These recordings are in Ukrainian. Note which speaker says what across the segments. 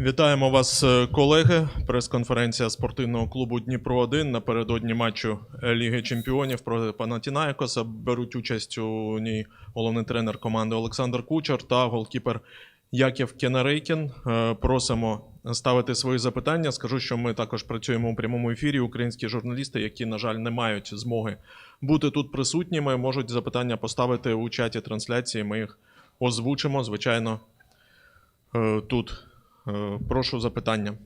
Speaker 1: Вітаємо вас, е, колеги. Прес-конференція спортивного клубу Дніпро 1 напередодні матчу е, Ліги Чемпіонів проти Панатінаєкоса. Беруть участь у ній головний тренер команди Олександр Кучер та голкіпер Яків Кенарейкін. Е, Просимо ставити свої запитання. Скажу, що ми також працюємо у прямому ефірі. Українські журналісти, які, на жаль, не мають змоги бути тут присутніми, можуть запитання поставити у чаті трансляції. Ми їх озвучимо, звичайно, тут. Е, Прошу запитання.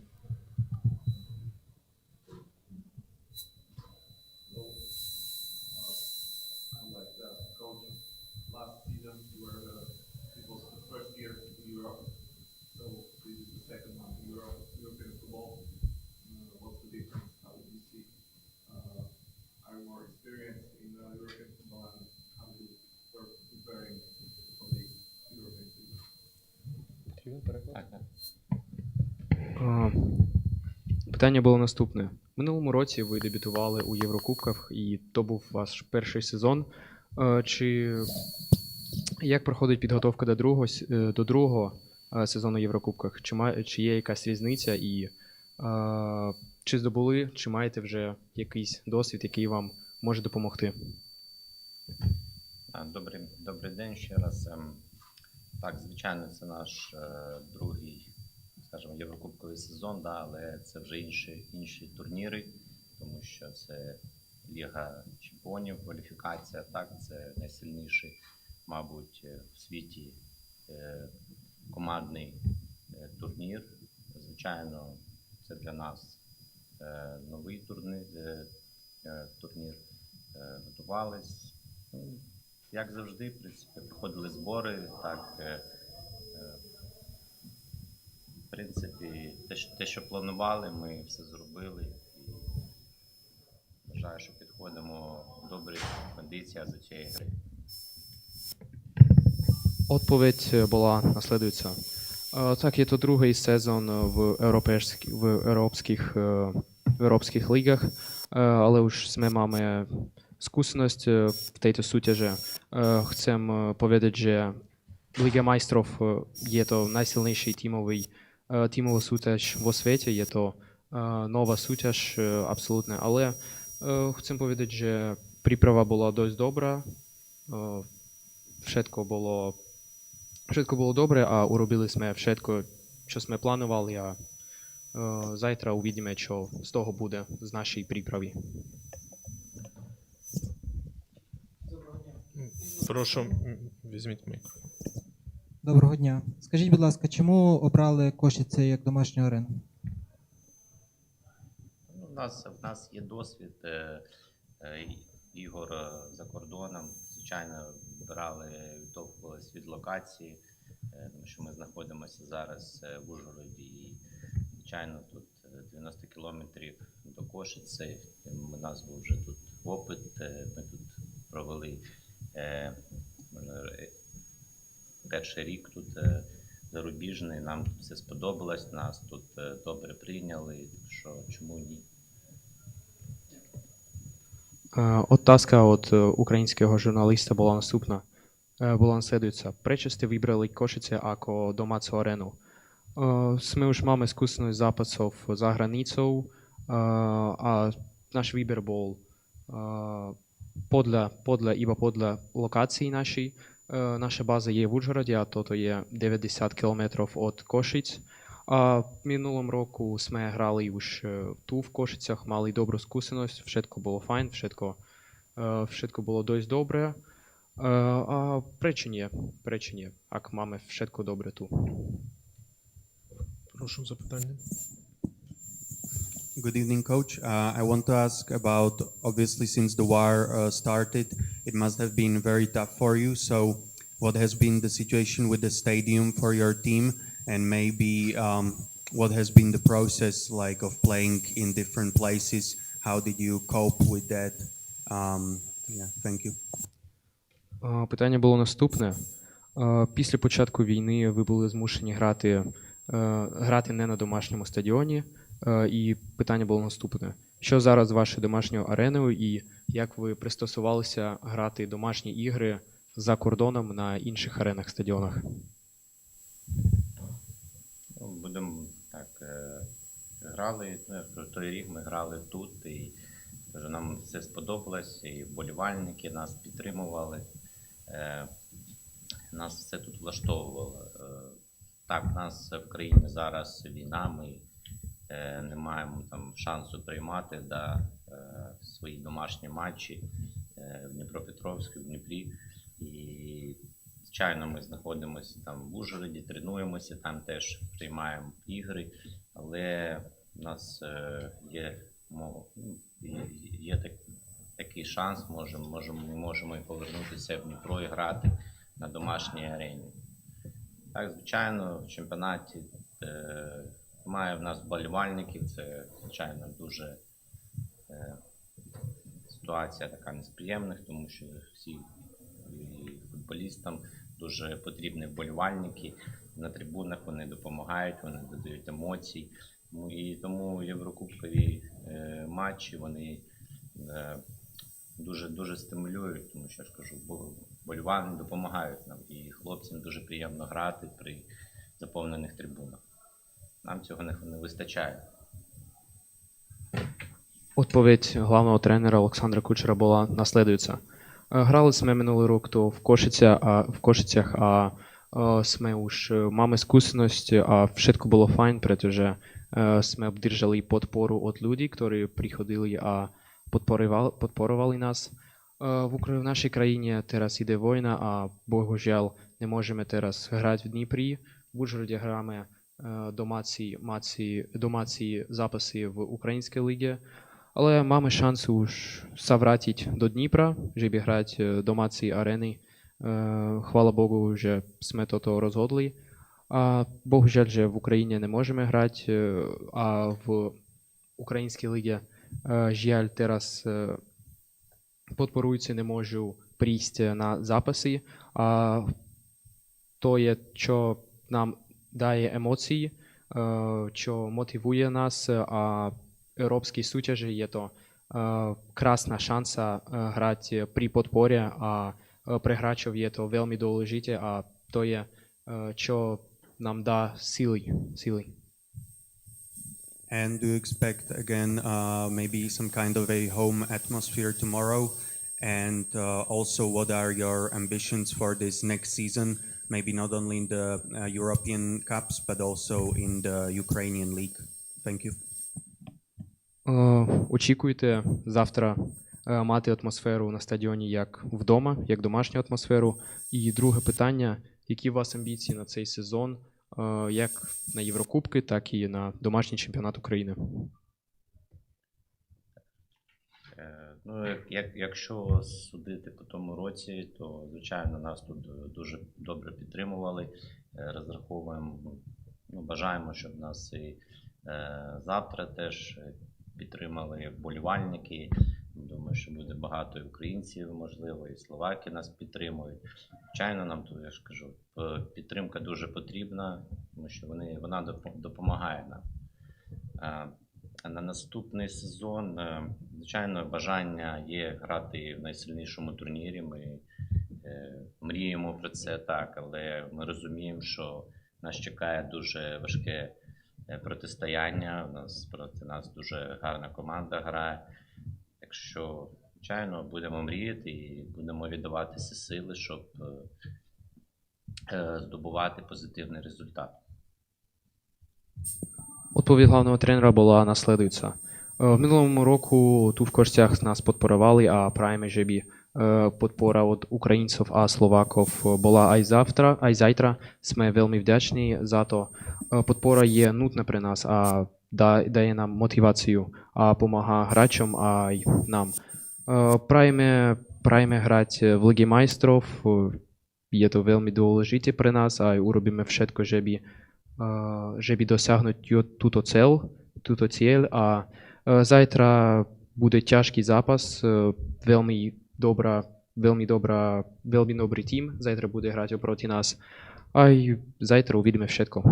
Speaker 2: Питання було наступне. Минулому році ви дебютували у Єврокубках, і то був ваш перший сезон. Е, Чи як проходить підготовка до другого, е, до другого е, сезону Єврокубках? Чи, має, чи є якась різниця? І чи здобули, чи маєте вже якийсь досвід, який вам може допомогти?
Speaker 3: Добрий, добрий день ще раз. Ем, Так, звичайно, це наш другий, скажімо, єврокубковий сезон, да, але це вже інші, інші турніри, тому що це Ліга Чемпіонів, кваліфікація, так, це найсильніший, мабуть, е, в світі е, командний е, турнір. Звичайно, це для нас новий турнір, турнір. Готувались. Ну, як завжди, в принципі, проходили збори, так. Е, е, В принципі, те, що- те, планували, ми все зробили. І вважаю, що підходимо в добрі кондиції до цієї гри.
Speaker 2: Eh. Eh, v, europejských, v, evropských, eh, v evropských ligách, eh, ale už jsme máme skúsenosť eh, v tejto súťaže. Eh, Chcem eh, povedať, že Liga majstrov eh, je to najsilnejší tímový, eh, je to eh, nová súťaž eh, absolútne, ale eh, chcem povedať, že príprava bola dosť dobrá, eh, všetko bolo Všetko було добре, а уробили ми všetko, що ми планували, а е, завтра увидимо, що з того буде з нашої приправи.
Speaker 1: Прошу, візьміть мікрофон.
Speaker 4: Доброго дня. Скажіть, будь ласка, чому обрали Кошице як домашню арену?
Speaker 3: Ну, у, нас, у нас є досвід е, е, ігор е, за кордоном. Звичайно, вибирали, відтовкувалися від локації, е, тому що ми знаходимося зараз е, в Ужгороді. І, звичайно, тут е, 90 кілометрів до Кошиці. У нас був вже тут опит. е, Ми тут провели е, е, перший рік тут е, зарубіжний. Нам все сподобалось, нас тут е, добре прийняли. Так що чому ні?
Speaker 2: Е, Otázka від е, українського журналіста була наступна. Була ste vybrali Košice ako domácu arenu? Е, Ми už máme skúsenosť zápasov za hranicou e, a náš výber bol e, podľa, podľa, iba podľa E, Naša báza je v Užhorode a toto je 90 km od Košic. A v minulom roku sme hrali už e, tu v Košicach, mali dobrú skúsenosť, všetko bolo fajn, všetko, e, všetko bolo dosť dobré. E, A prečo nie? Prečo nie, ak máme všetko dobre tu?
Speaker 1: Прошу запитання.
Speaker 5: Good evening, Coach. Uh, I want to ask about obviously since the war uh, started, it must have been very tough for you. So, what has been the situation with the stadium for your team, and maybe um, what has been the process like of playing in different places? How did you cope with that? Um, yeah, thank you.
Speaker 2: Е, Питання було наступне. Е, Після початку війни ви були змушені грати, е, грати не на домашньому стадіоні. Е, І питання було наступне: що зараз з вашою домашньою ареною, і як ви пристосувалися грати домашні ігри за кордоном на інших аренах стадіонах?
Speaker 3: Ну, Будемо грали, ну, той рік ми грали тут, і кажу, нам все сподобалось, і вболівальники нас підтримували. Е, нас все тут влаштовувало. Е, так, в нас в країні зараз війна, ми е, не маємо там шансу приймати да, е, свої домашні матчі е, в Дніпропетровську, в Дніпрі. І, звичайно, ми знаходимося там в Ужгороді, тренуємося, там теж приймаємо ігри, але в нас е, є, ну, є, є так, такий шанс, можемо, можемо, ми можемо і повернутися в Дніпро і грати на домашній арені. Так, звичайно, в чемпіонаті е, має в нас вболівальників, це, звичайно, дуже ситуація така несприємна, тому що всі футболістам дуже потрібні вболівальники. На трибунах вони допомагають, вони додають емоцій. Ну, і тому єврокубкові е, матчі вони е, дуже дуже стимулюють, тому що я ж кажу, бо- допомагають нам, і хлопцям дуже приємно грати при заповнених трибунах. Нам цього не вистачає.
Speaker 2: Відповідь головного тренера Олександра Кучера була наслідуюча. Е, Грали ми минулий рік то в, Кошиця, а, в Кошицях, а е, ми уж е, mamy skúsenosť a všetko bolo fajn, pretože e, sme obdržali podporu od ľudí, ktorí prichodili a podporovali, podporovali nás. E, V, Ukra- v našej krajine teraz ide vojna a bohužiaľ nemôžeme teraz hrať v Dnipri. V Užhorode hráme e, domáci, máci, domáci zápasy v Ukrajinskej lige, ale máme šancu už sa vrátiť do Dnipra, že by hrať e, domáci areny. E, Chvála Bogu, že sme toto rozhodli. A bohužiaľ, že v Ukrajine nemôžeme hrať e, a v Ukrajinskej lige e, žiaľ teraz e, podporujúci nemôžu prísť na zápasy a to je, čo nám európskej súťaži je to e, krásna šanca e, hrať pri podpore a e, pre hráčov je to veľmi dôležité a to je, čo nám dá síly. síly.
Speaker 5: And do you expect again uh, maybe some kind of a home atmosphere tomorrow? And uh, also, what are your ambitions for this next season? Maybe not only in the uh, European Cups, but also in the Ukrainian League. Thank you.
Speaker 2: Е, Очікуйте завтра е, мати атмосферу на стадіоні як вдома, як домашню атмосферу. І друге питання: які у вас амбіції на цей сезон, е, як на Єврокубки, так і на домашній чемпіонат України?
Speaker 3: Ну, як, як, якщо судити по тому році, то звичайно нас тут дуже добре підтримували. Розраховуємо, ну, бажаємо, щоб нас і завтра теж підтримали вболівальники. Думаю, що буде багато і українців, можливо, і словаки нас підтримують. Звичайно, нам тут, я ж кажу, підтримка дуже потрібна, тому що вони, вона допомагає нам. А На наступний сезон, е, звичайно, бажання є грати в найсильнішому турнірі. Ми е, мріємо про це так, але ми розуміємо, що нас чекає дуже важке протистояння. У нас проти нас дуже гарна команда грає. Так що, звичайно, будемо мріяти і будемо віддавати всі сили, щоб е, е, здобувати позитивний результат.
Speaker 2: Відповідь головного тренера була наслідуюча. Е, В минулому року тут в Костях нас підпорували, а праємо, щоб Eh, podpora od Ukrajincov a Slovákov bola aj zavtra, aj zajtra. Sme veľmi vďační za to. Eh, podpora je nutná pre nás a daje nám motiváciu a pomáha hráčom aj nám. Eh, prajeme, prajeme hrať v Lige majstrov, je to veľmi dôležité pre nás a aj urobíme všetko, že by, že by dosiahnuť túto cel, túto cieľ a zajtra bude ťažký zápas, veľmi dobrá, veľmi dobrá, veľmi dobrý tím, zajtra bude hrať oproti nás. Aj zajtra uvidíme všetko.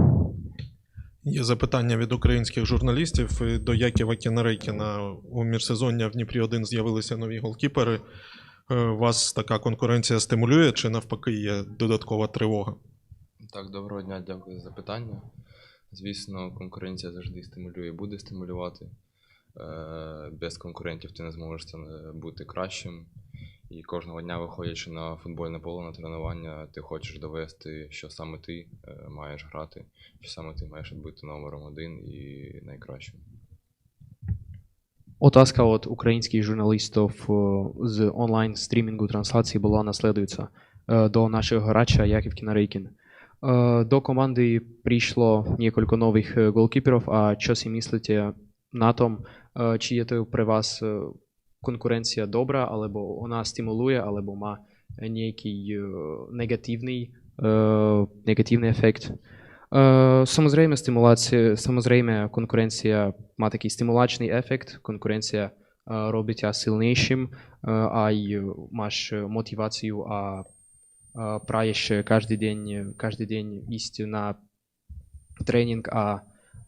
Speaker 1: Є запитання від українських журналістів. До Яківа Кінерейкіна у міжсезоння в Дніпрі 1 з'явилися нові голкіпери. Е, Вас така конкуренція стимулює чи навпаки є додаткова тривога?
Speaker 6: Так, доброго дня, дякую за запитання. Звісно, конкуренція завжди стимулює і буде стимулювати. Е, Без конкурентів ти не зможеш бути кращим. І кожного дня, виходячи на футбольне поле на тренування, ти хочеш довести, що саме ти е, маєш грати, що саме ти маєш бути номером один і найкращим.
Speaker 2: Od ukrajinských žurnalistov eh, z online streamingu трансляції була наслідуюча eh, до нашого грача Яків Кінарейкін. До команди прийшло кілька нових голкіперів, а що си мислите на том, eh, чи є то при вас eh, конкуренція добра, або вона стимулує, або має ніякий eh, негативний, eh, негативний ефект? Е, Samozrejme, стимуляція, samozrejme, конкуренція має такий стимулячний ефект. Конкуренція е, робить тебе сильнішим, е, а й маєш мотивацію, а е, праєш кожен день, кожен день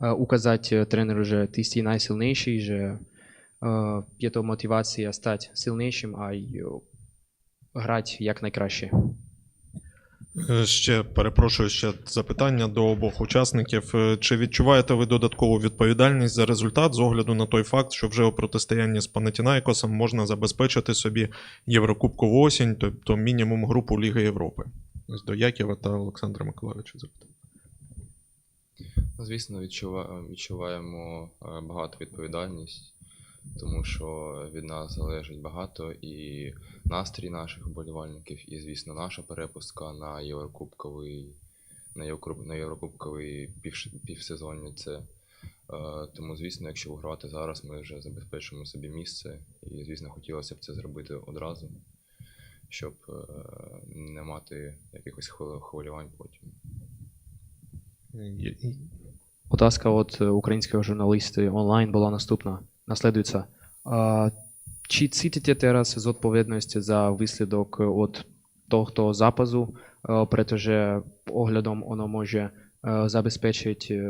Speaker 2: е, указати тренеру, що ти стій найсильніший, що е, є то мотивація стати сильнішим, а й е, грати як найкраще.
Speaker 1: Е, Ще перепрошую ще запитання до обох учасників. Е, Чи відчуваєте ви додаткову відповідальність за результат з огляду на той факт, що вже у протистоянні з Панатінайкосом можна забезпечити собі Єврокубкову осінь, тобто мінімум групу Ліги Європи? Ось до Яківа та Олександра Миколаївича запитання.
Speaker 6: Звісно, відчува- відчуваємо е, багато відповідальність, тому що від нас залежить багато і настрій наших вболівальників, і, звісно, наша перепустка на Єврокубковий, на Єврокуб- на Єврокубковий півсезоння. Це. Е, Тому, звісно, якщо вигравати зараз, ми вже забезпечимо собі місце. І, звісно, хотілося б це зробити одразу, щоб е, не мати якихось хвилювань потім.
Speaker 2: Otázka eh, ukrajinského žurnalisty online bola наступна. Nasledujúca. A, Či cítite teraz zodpovednosť za výsledok od tohto zápasu, eh, pretože ohľadom ono môže eh, zabezpečiť, eh,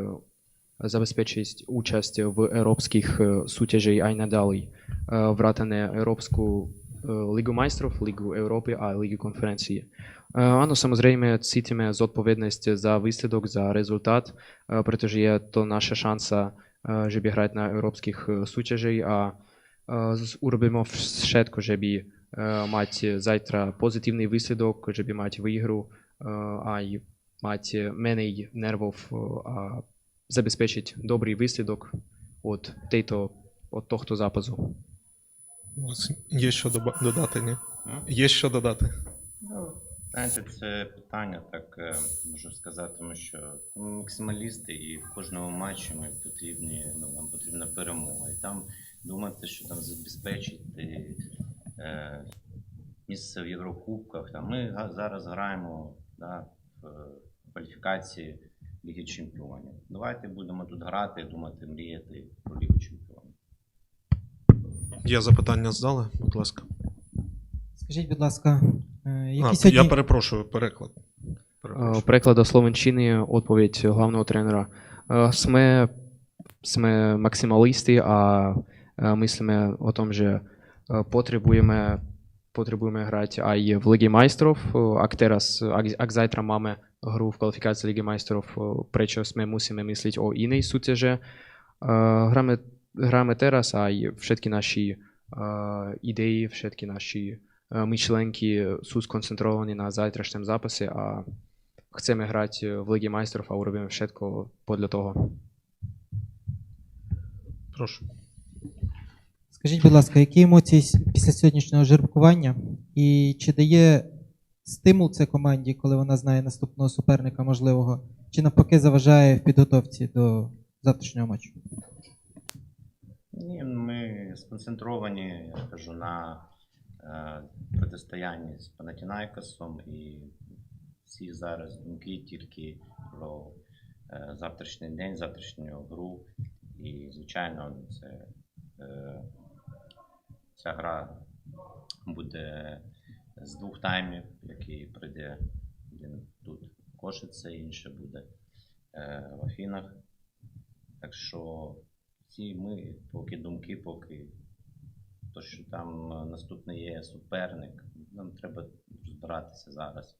Speaker 2: zabezpečiť účasť v európskych eh, súťaží aj Eh, eh. Е, е, е, е, е, е, е, е, dobrý výsledok od, tejto, od tohto zápasu.
Speaker 1: У вас є що доба- додати, ні? Є що додати.
Speaker 3: Ну, знаєте, це питання, так е, можу сказати, тому що ми максималісти, і в кожному матчі ми потрібні, ну, нам потрібна перемога. І там думати, що там забезпечити е, місце в Єврокубках. Там, ми зараз граємо да, в кваліфікації Ліги Чемпіонів. Давайте будемо тут грати, думати, мріяти про Лігу Чемпіонів.
Speaker 1: Є запитання з зали, будь ласка.
Speaker 4: Скажіть, будь ласка, е, які
Speaker 1: А,
Speaker 4: сьогодні
Speaker 1: Я перепрошую, переклад.
Speaker 2: Е,
Speaker 1: Перепрошую.
Speaker 2: Приклад до Словенщини, відповідь главного тренера. Е, Сме, сме максималісти, а е, мислимо о том, що е, потребуємо, потребуємо грати а й в Лігі майстрів. Е, Ак teraz, ак, ак завтра máme гру в кваліфікації Ліги майстрів, е, прečo sme musíme myslieť o inej súťaže. Е, Граме, граме teraz a й všetky naši е, ідеї, všetky naši е, myšlenky sú skoncentrované na zajtrašnom zápase a chceme hrať v Лігі майстрів, а urobíme všetko podľa toho.
Speaker 1: Прошу.
Speaker 4: Скажіть, будь ласка, які емоції після сьогоднішнього жеребкування? І чи дає стимул це команді, коли вона знає наступного суперника можливого, чи навпаки заважає в підготовці до завтрашнього матчу?
Speaker 3: Сконцентровані, я кажу, на е, протистоянні з Панатінайкосом і всі зараз думки тільки про е, завтрашній день, завтрашню гру. І, звичайно, це, е, ця гра буде з двох таймів, який прийде один тут в Кошице, інше буде в Афінах. Так що всі ми, поки думки, поки то, що там е, наступний є суперник, нам треба розбиратися зараз.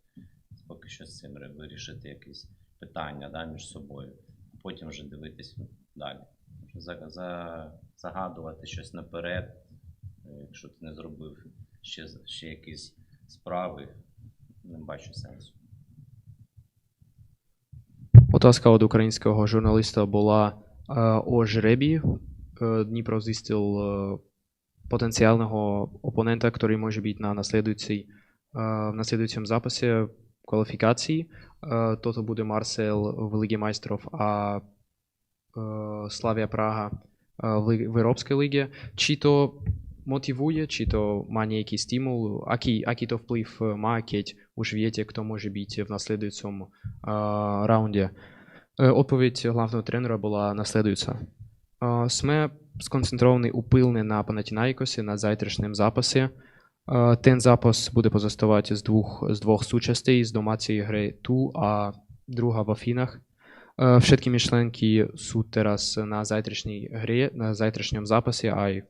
Speaker 3: Поки що з цим вирішити якісь питання да, між собою. а потім вже дивитись далі. За, за, загадувати щось наперед, е, якщо ти не зробив ще, ще якісь справи, не бачу сенсу.
Speaker 2: Otázka od українського журналіста була о жребі. Е, Дніпро зістив е, потенціального опонента, який може бути на наслідуючій, е, в наслідуючому записі кваліфікації. Е, Тото буде Марсел в Лігі майстрів, а е, Славія Прага е, в, Лі- в Європейській лігі. Чи то мотивує, чи то має якийсь стимул, який, який то вплив має, keď už viete, хто може бути в наслідуючому е, раунді. Е, Відповідь головного тренера була наслідуюча. Е, Сме сконцентрований упилне на Панатінайкосі, на завтрашнім записі. Е, Ten запис буде позаставати з двох, сучастей, з домації гри ту, а друга в Афінах. Na zajtrašnій грі, на а й е,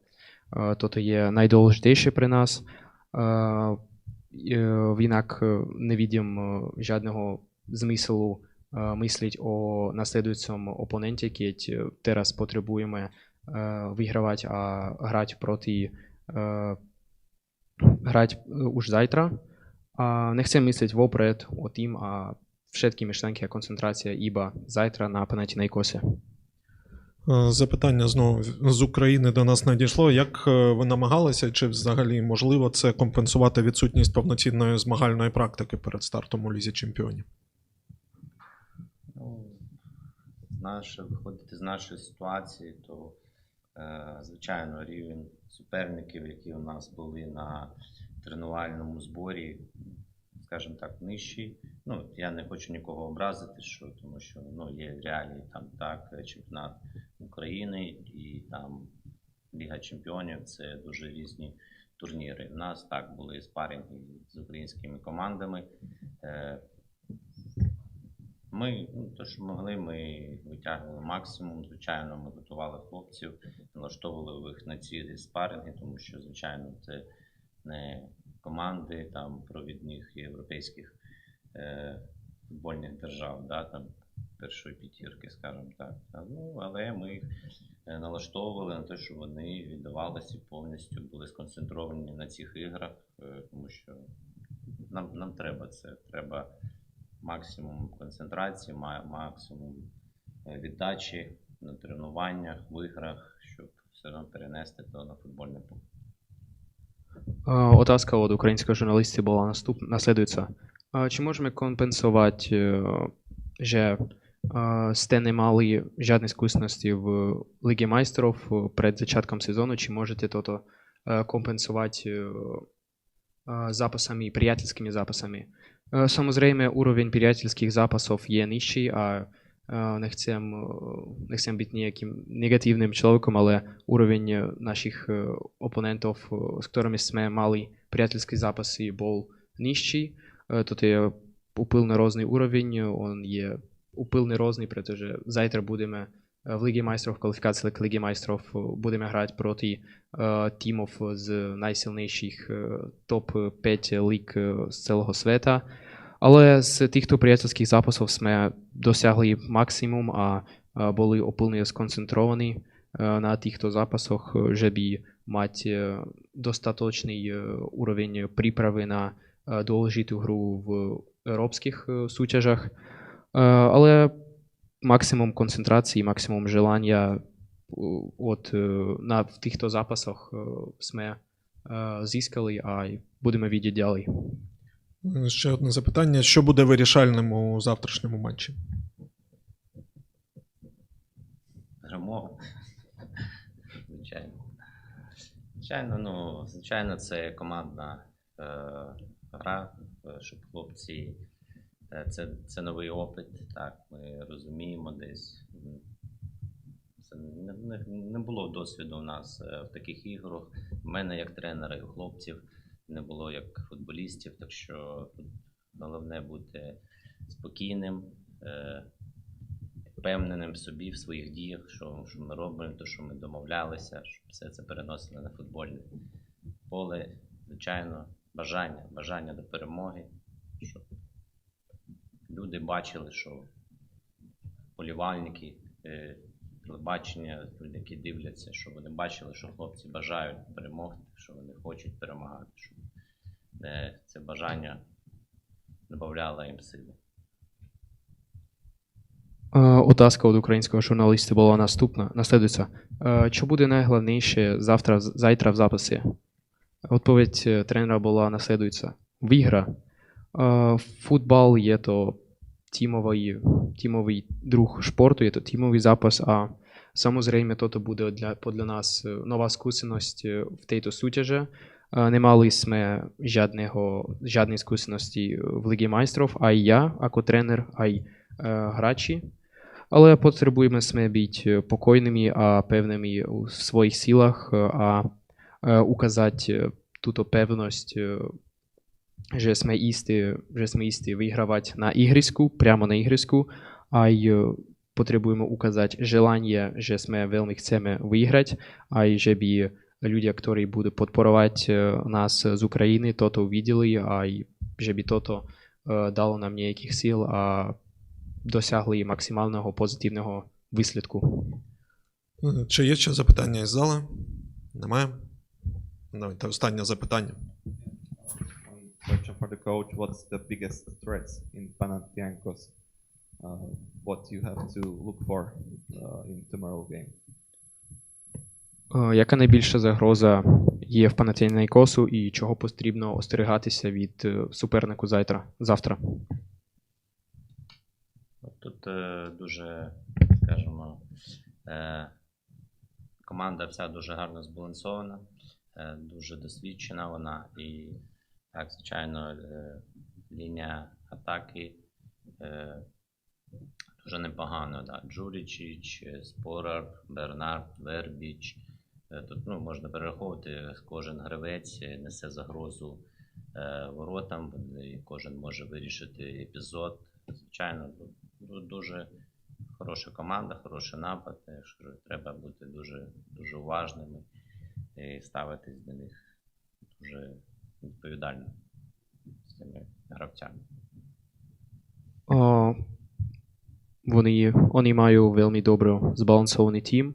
Speaker 2: toto є найдовжніше при нас. Е, е, Інак е, не е, е, о наслідуючому опоненті, е, teraz потребуємо е, вигравати, а грати проти е, грати уж завтра. А не chcem myslieť vopred o tým a všetky myšlenky a koncentrácia iba zajtra na Panathinaikoсе.
Speaker 1: Е, Запитання знову з України до нас надійшло. Як е, ви намагалися, чи взагалі можливо це компенсувати відсутність повноцінної змагальної практики перед стартом у Лізі Чемпіонів?
Speaker 3: Ну, з наше, виходити з нашої ситуації, то е, звичайно рівень суперників, які у нас були на тренувальному зборі, скажімо так, нижчий. Ну, я не хочу нікого образити, що, тому що ну, є реалії там так, чемпіонат України і там Ліга Чемпіонів це дуже різні турніри. У нас так були спарінги з українськими командами. Е, ми, ну, то, що могли, ми витягували максимум. Звичайно, ми готували хлопців, налаштовували їх на ці спаринги, тому що, звичайно, це не команди там провідних європейських е, футбольних держав, да, там першої п'ятірки, скажімо так. Ну, але ми їх е, налаштовували на те, що вони віддавалися повністю були сконцентровані на цих іграх, е, тому що нам, нам треба це. Треба максимум концентрації, максимум е, віддачі на тренуваннях, в іграх, щоб все одно перенести то на футбольне поле.
Speaker 2: Otázka od українського журналіста була наступ... наслідуюча. Е, Чи можемо компенсувати, що е, сте не мали жодної скусності в Лігі майстрів е, перед початком сезону, чи можете тото е, компенсувати е, е, записами, приятельськими записами? Е, Samozrejme, уровень приятельських записів є нижчий, а е, не chcem, е, не chcem бути ніяким негативним чоловіком, але уровень е, наших е, опонентів, е, з якими ми мали приятельські записи, був нижчий. Е, Тут є упилний різний уровень, він є упилний різний, тому що завтра будемо е, в Лігі майстрів, кваліфікації к Лігі майстрів, е, будемо грати проти е, тімів з найсильніших е, топ-5 ліг е, з цілого світу. Але з тихто приятельських записів ми досягли максимум, а е, були опилні сконцентровані е, на тихто записах, е, щоб мати е, достаточний е, уровень приправи на е, дôležitú гру в європейських е, сутяжах. Е, Але максимум концентрації, максимум желання е, от, е, на в тихто записах е, ми зіскали, а будемо видіти далі.
Speaker 1: Ще одне запитання: що буде вирішальним у завтрашньому матчі?
Speaker 3: Перемога. Звичайно. Звичайно, ну, звичайно, це командна е, гра, щоб хлопці. Е, Це, це новий опит, так, ми розуміємо десь. Це не, не, було досвіду у нас е, в таких іграх. У мене як тренера і у хлопців не було як футболістів, так що головне бути спокійним, е, впевненим собі, в своїх діях, що, що ми робимо, то, що ми домовлялися, щоб все це переносили на футбольне поле. Звичайно, бажання, бажання до перемоги, люди бачили, що полівальники е, телебачення, люди, які дивляться, щоб вони бачили, що хлопці бажають перемогти, що вони хочуть перемагати, щоб е, це бажання додавало їм сили.
Speaker 2: Е, від українського журналіста була наступна. Наслідується. Що буде найголовніше завтра, зайтра в записі? Відповідь тренера була наслідується. Вигра. Е, Футбол є то тімовий, друг спорту, є то тімовий запис, а samozrejme toto буде для, нас е, нова скусеність е, в súťaže. Е, Не мали жодної скусеності в Лігі майстрів, а й я, як тренер, а й е, грачі. Але потребуємо ми бути покойними, а певними у своїх що ми істи, вигравати на ігриску, прямо на ігриску, а й е, потребуємо указати желання, що ми виграти, а й люди, які будуть підпорувати е, нас з України, то-то увиділи, а щоб то-то е, дало нам сил, а досягли максимального позитивного вислідку.
Speaker 1: Чи є ще запитання із зали? Немає? Останнє запитання.
Speaker 7: For the coach. What's the biggest threats in Panathinaikos? Uh, what you have to look for uh, in tomorrow game?
Speaker 2: Е, Яка найбільша загроза є в Панатінайкосу і чого потрібно остерігатися від е, супернику завтра? завтра?
Speaker 3: Тут е, дуже, скажімо, е, команда вся дуже гарно збалансована, е, дуже досвідчена вона і, так, звичайно, е, лінія атаки е, дуже непогано. Да. Джурічіч, Спорар, Бернард, Вербіч. Е, Тут ну, можна перераховувати, кожен гравець несе загрозу воротам, кожен може вирішити епізод. Звичайно, дуже хороша команда, хороший напад. Треба бути дуже, дуже уважними і ставитись до них дуже відповідально з цими гравцями.
Speaker 2: О, вони, вони мають вельми добре збалансований тім.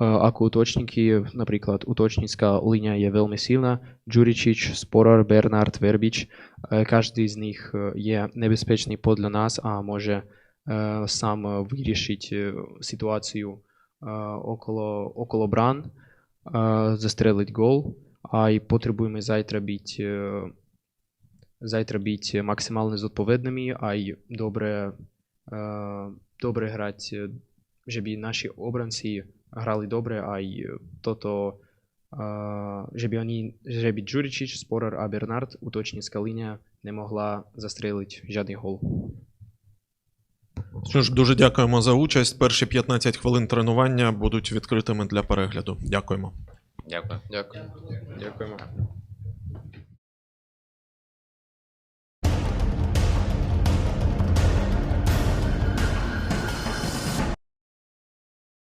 Speaker 2: Е, Ако уточники, наприклад, уточницька лінія є вельми сильна. Джурічіч, Спорар, Бернард, Вербіч. Е, Кожен з них е, є небезпечний для нас, а може е, сам е, вирішити е, ситуацію е, около, около бран, е, застрелить гол. Й потребуємо завтра бути е, завтра бути максимально зodpovednými a aj dobre, щоб і наші обранці грали добре, а й тото, е, щоб вони, щоб і Спорер, а Бернард, уточницька лінія, не могла застрелити жодний гол.
Speaker 1: Що ж, дуже дякуємо за участь. Перші 15 хвилин тренування будуть відкритими для перегляду. Дякуємо.
Speaker 3: Ďakujem.
Speaker 6: Ďakujem. Ďakujem.